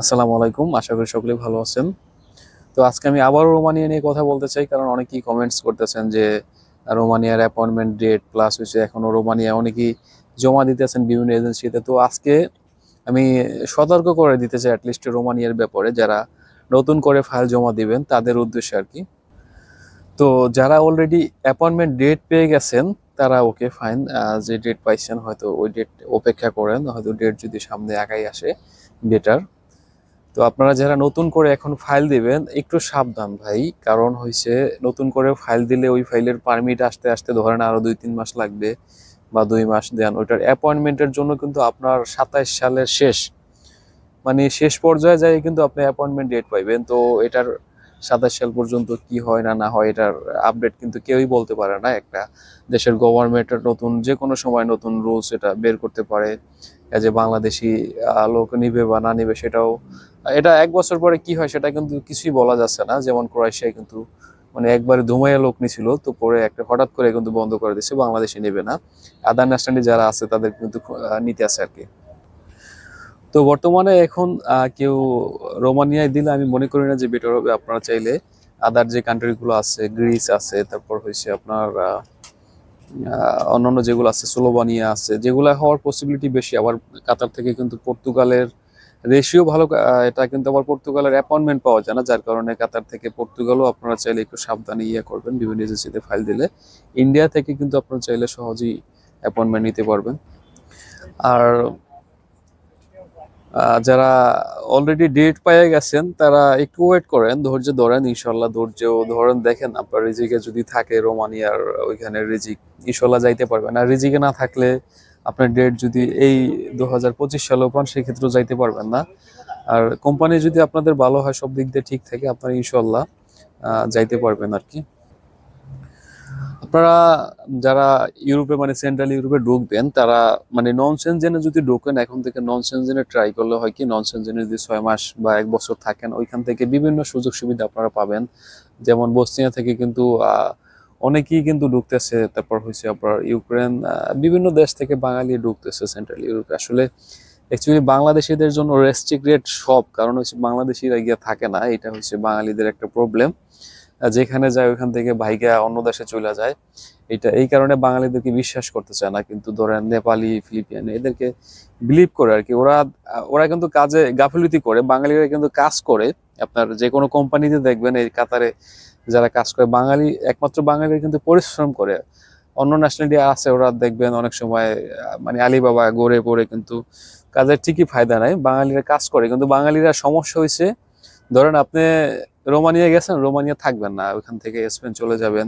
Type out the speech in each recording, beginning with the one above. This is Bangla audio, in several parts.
আসসালামু আলাইকুম, আশা করি সকলে ভালো আছেন। তো আজকে আমি আবারও রোমানিয়া নিয়ে কথা বলতে চাই, কারণ অনেকেই কমেন্টস করতেছেন যে, রোমানিয়ার অ্যাপয়েন্টমেন্ট ডেট প্লাস হচ্ছে এখনও রোমানিয়া অনেকেই জমা দিতেছেন বিভিন্ন এজেন্সিতে তো আজকে আমি সতর্ক করে দিতে চাই অ্যাটলিস্ট রোমানিয়ার ব্যাপারে, যারা নতুন করে ফাইল জমা দিবেন, তাদের উদ্দেশ্যে আর কি। তো যারা অলরেডি অ্যাপয়েন্টমেন্ট ডেট পেয়ে গেছেন, তারা ওকে ফাইন যে ডেট পাইছেন, হয়তো ওই ডেট অপেক্ষা করেন, হয়তো ডেট যদি সামনে আগাই আসে বেটার তো আপনারা যারা নতুন করে এখন ফাইল দিবেন, একটু সাবধান ভাই। কারণ হয়েছে নতুন করে ফাইল দিলে ওই ফাইলের পারমিট আসতে আসতে ধরেন আরও দুই তিন মাস লাগবে বা দুই মাস দেন। ওইটার অ্যাপয়েন্টমেন্টের জন্য কিন্তু আপনার সাতাইশ সালের শেষ। মানে শেষ পর্যায়ে যায় কিন্তু আপনি অ্যাপয়েন্টমেন্ট ডেট পাইবেন। তো এটার সাতাশ সাল পর্যন্ত কি হয় না না হয়, এটার আপডেট কিন্তু কেউই বলতে পারে না। একটা দেশের গভর্নমেন্টের নতুন যে কোনো সময় নতুন রুলস এটা বের করতে পারে। যে বাংলাদেশি লোক নিবে বা না নিবে সেটাও, এটা এক বছর পরে কি হয় সেটা কিন্তু কিছুই বলা যাচ্ছে না। যেমন ক্রোয়েশিয়ায় কিন্তু মানে একবারে ধুমাইয়া লোক নিছিল, তো পরে একটা হঠাৎ করে কিন্তু বন্ধ করে দিচ্ছে বাংলাদেশে নেবে না। আদার ন্যাশনালি যারা আছে তাদের কিন্তু নিতে আছে আর কি। তো বর্তমানে এখন কেউ রোমানিয়ায় দিলে আমি মনে করি না যে বেটার হবে। আপনারা চাইলে আদার যে কান্ট্রিগুলো আছে গ্রিস আছে, তারপর হয়েছে আপনার অন্যান্য যেগুলো আছে স্লোভানিয়া আছে, যেগুলো হওয়ার পসিবিলিটি বেশি। আবার কাতার থেকে কিন্তু পর্তুগালের রেশিও ভালো এটা কিন্তু আবার পর্তুগালের অ্যাপয়েন্টমেন্ট পাওয়া যায় না। যার কারণে কাতার থেকে পর্তুগালও আপনারা চাইলে একটু সাবধানে ইয়ে করবেন, বিভিন্ন এজেন্সিতে ফাইল দিলে। ইন্ডিয়া থেকে কিন্তু আপনারা চাইলে সহজেই অ্যাপয়েন্টমেন্ট নিতে পারবেন। আর যারা অলরেডি ডেট পেয়ে গেছেন, তারা একটু ওয়েট করেন, ধৈর্য ধরেন ইনশাল্লাহ ধৈর্য ধরেন। দেখেন আপনার রিজিকে যদি থাকে রোমানিয়ার, ওইখানে রিজিক ইনশাল্লাহ যাইতে পারবেন। আর রিজিকে না থাকলে আপনার ডেট যদি এই দু হাজার পঁচিশ সালেও পান সেক্ষেত্রেও যাইতে পারবেন না। আর কোম্পানি যদি আপনাদের ভালো হয়, সব দিক দিয়ে ঠিক থাকে, আপনারা ইনশাল্লাহ যাইতে পারবেন আর কি। আপনারা যারা ইউরোপে মানে সেন্ট্রাল ইউরোপে ঢুকবেন তারা মানে নন সেনজেনে যদি ঢোকেন, এখন থেকে নন সেনজেনে ট্রাই করলে হয় কি নন সেনজেনে যদি ছয় মাস বা এক বছর থাকেন, ওইখান থেকে বিভিন্ন সুযোগ সুবিধা আপনারা পাবেন। যেমন বসনিয়া থেকে কিন্তু অনেকেই কিন্তু ঢুকতেছে, তারপর হয়েছে আপনার ইউক্রেন বিভিন্ন দেশ থেকে বাঙালি ঢুকতেছে সেন্ট্রাল ইউরোপে। আসলে অ্যাকচুয়ালি বাংলাদেশিদের জন্য রেস্ট্রিক্টেড সব, কারণ হচ্ছে বাংলাদেশিরা গিয়ে থাকে না, এটা হচ্ছে বাঙালিদের একটা প্রবলেম যেখানে যায় ওইখান থেকে ভাইগা অন্য দেশে চলে যায়। এটা এই কারণে বাঙালিদেরকে বিশ্বাস করতে চায় না? কিন্তু ধরেন নেপালি, ফিলিপিয়ান এদেরকে বিলিভ করে আর কি। ওরা ওরা কিন্তু কাজে গাফিলতি করে, বাঙালিরা কিন্তু কাজ করে। আপনার যে কোনো কোম্পানিতে দেখবেন এই কাতারে যারা কাজ করে, বাঙালি, একমাত্র বাঙালিরা কিন্তু পরিশ্রম করে। অন্য ন্যাশনালিটি আছে, ওরা দেখবেন অনেক সময় মানে আলিবাবা গড়ে পড়ে কিন্তু কাজের ঠিকই ফায়দা নাই। বাঙালিরা কাজ করে, কিন্তু বাঙালিরা সমস্যা হয়েছে ধরেন আপনি রোমানিয়া গেছেন, রোমানিয়া থাকবেন না, ওইখান থেকে স্পেন চলে যাবেন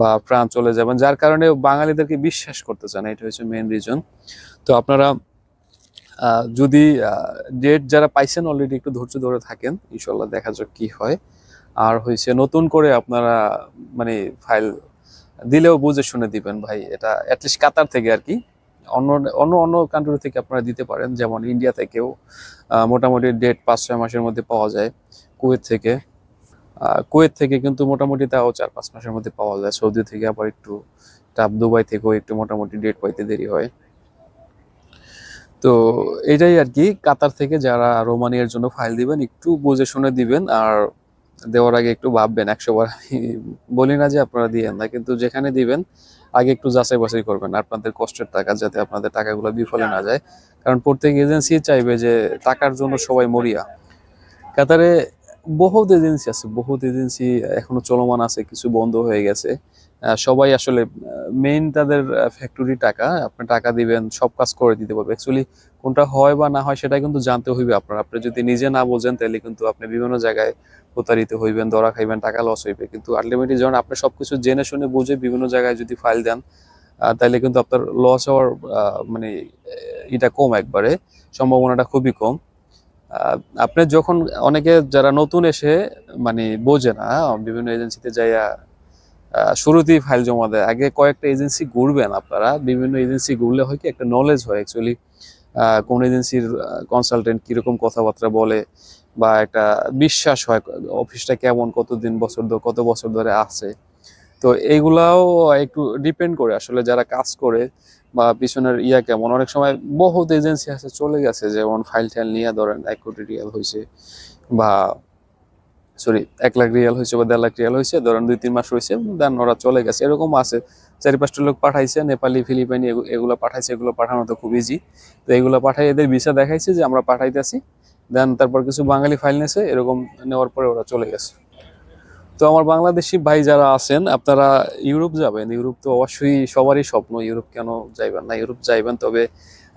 বা ফ্রান্স চলে যাবেন, যার কারণে বাঙালিদেরকে বিশ্বাস করতে চান এটা হচ্ছে মেন রিজন তো আপনারা যদি ডেট যারা পাইছেন অলরেডি একটু ধৈর্য ধরে থাকেন ইনশাল্লাহ দেখা যাক কি হয়। আর হয়েছে নতুন করে আপনারা মানে ফাইল দিলেও বুঝে শুনে দিবেন ভাই, এটা অ্যাটলিস্ট কাতার থেকে আর কি। অন্য অন্য কান্ট্রি থেকে আপনারা দিতে পারেন, যেমন ইন্ডিয়া থেকেও মোটামুটি ডেট পাঁচ, ছয় মাসের মধ্যে পাওয়া যায় কুয়েত থেকে। কুয়েত থেকে কিন্তু মোটামুটি তাও চার, পাঁচ মাসের মধ্যে পাওয়া যায়। সৌদি থেকে আবার একটু টাপ দুবাই থেকেও একটু মোটামুটি ডেট পাইতে দেরি হয়। তো এটাই আর কি, কাতার থেকে যারা রোমানিয়ার জন্য ফাইল দিবেন, একটু বুঝে শুনে দিবেন, আর দেওয়ার আগে একটু ভাববেন। একশো বার আমি বলি না যে আপনারা দিয়েন না, কিন্তু যেখানে দিবেন আগে একটু যাচাই বাছাই করবেন, আপনাদের কষ্টের টাকা যাতে আপনাদের টাকাগুলো বিফলে না যায়। কারণ প্রত্যেক এজেন্সি চাইবে যে টাকার জন্য সবাই মরিয়া। কাতারে বহুত এজেন্সি আছে, বহুত এজেন্সি এখনও চলমান আছে, কিছু বন্ধ হয়ে গেছে। সবাই আসলে মেইন তাদের ফ্যাক্টরি টাকা, আপনি টাকা দিবেন, সব কাজ করে দিতে পারবে। অ্যাকচুয়ালি কোনটা হয় বা না হয় সেটা কিন্তু জানতে হইবে আপনার। আপনি যদি নিজে না বোঝেন, তাহলে কিন্তু আপনি বিভিন্ন জায়গায় প্রতারিত হইবেন ধরা খাইবেন, টাকা লস হইবে। কিন্তু আলটিমেটলি যখন আপনি সবকিছু জেনে শুনে বুঝে বিভিন্ন জায়গায় যদি ফাইল দেন তাহলে কিন্তু আপনার লস হওয়ার মানে এটা কম একবারে। সম্ভাবনাটা খুবই কম। আপনি যখন অনেকে যারা নতুন এসে মানে বোঝে না বিভিন্ন এজেন্সিতে যাইয়া শুরুতেই ফাইল জমা দেয়, আগে কয়েকটা এজেন্সি ঘুরবেন আপনারা, বিভিন্ন এজেন্সি ঘুরলে হয় কি একটা নলেজ হয় অ্যাকচুয়ালি কোন এজেন্সির কনসালটেন্ট কীরকম কথাবার্তা বলে, বা একটা বিশ্বাস হয়, অফিসটা কেমন, কতদিন বছর ধরে, কত বছর ধরে আছে। তো এইগুলাও একটু ডিপেন্ড করে আসলে যারা কাজ করে বা পিছনের ইয়া কেমন। অনেক সময় বহুত এজেন্সি আছে, চলে গেছে, যেমন ফাইল টাইল নিয়ে ধরেন এক কোটি রিয়াল হয়েছে বা সরি এক লাখ রিয়াল হয়েছে বা দেড় লাখ রিয়াল হয়েছে ধরেন দুই, তিন মাস হয়েছে দেন ওরা চলে গেছে। এরকম আছে, চারি পাঁচটা লোক পাঠাইছে, নেপালি, ফিলিপাইনি এগু- এগুলো পাঠাইছে, এগুলো পাঠানো তো খুব ইজি তো এগুলো পাঠাই এদের ভিসা দেখাইছে যে আমরা পাঠাইতেছি, দেন তারপর কিছু বাঙালি ফাইল নিয়েছে এরকম নেওয়ার পরে ওরা চলে গেছে। তো আমার বাংলাদেশি ভাই যারা আছেন, আপনারা ইউরোপ যাবেন। ইউরোপ তো অবশ্যই সবারই স্বপ্ন, ইউরোপ কেন যাইবেন না? ইউরোপ যাইবেন, তবে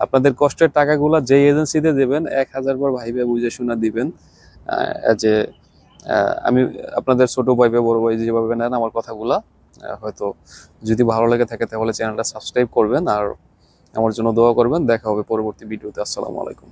আপনাদের কষ্টের টাকাগুলো যে এজেন্সিতে দেবেন, এক হাজার বার ভাইবে বুঝে শুনে দিবেন। যে আমি আপনাদের ছোট ভাই বা বড় ভাই যেভাবে নেন আমার কথাগুলা হয়তো যদি ভালো লেগে থাকে তাহলে চ্যানেলটা সাবস্ক্রাইব করবেন আর আমার জন্য দোয়া করবেন। দেখা হবে পরবর্তী ভিডিওতে। আসসালামু আলাইকুম।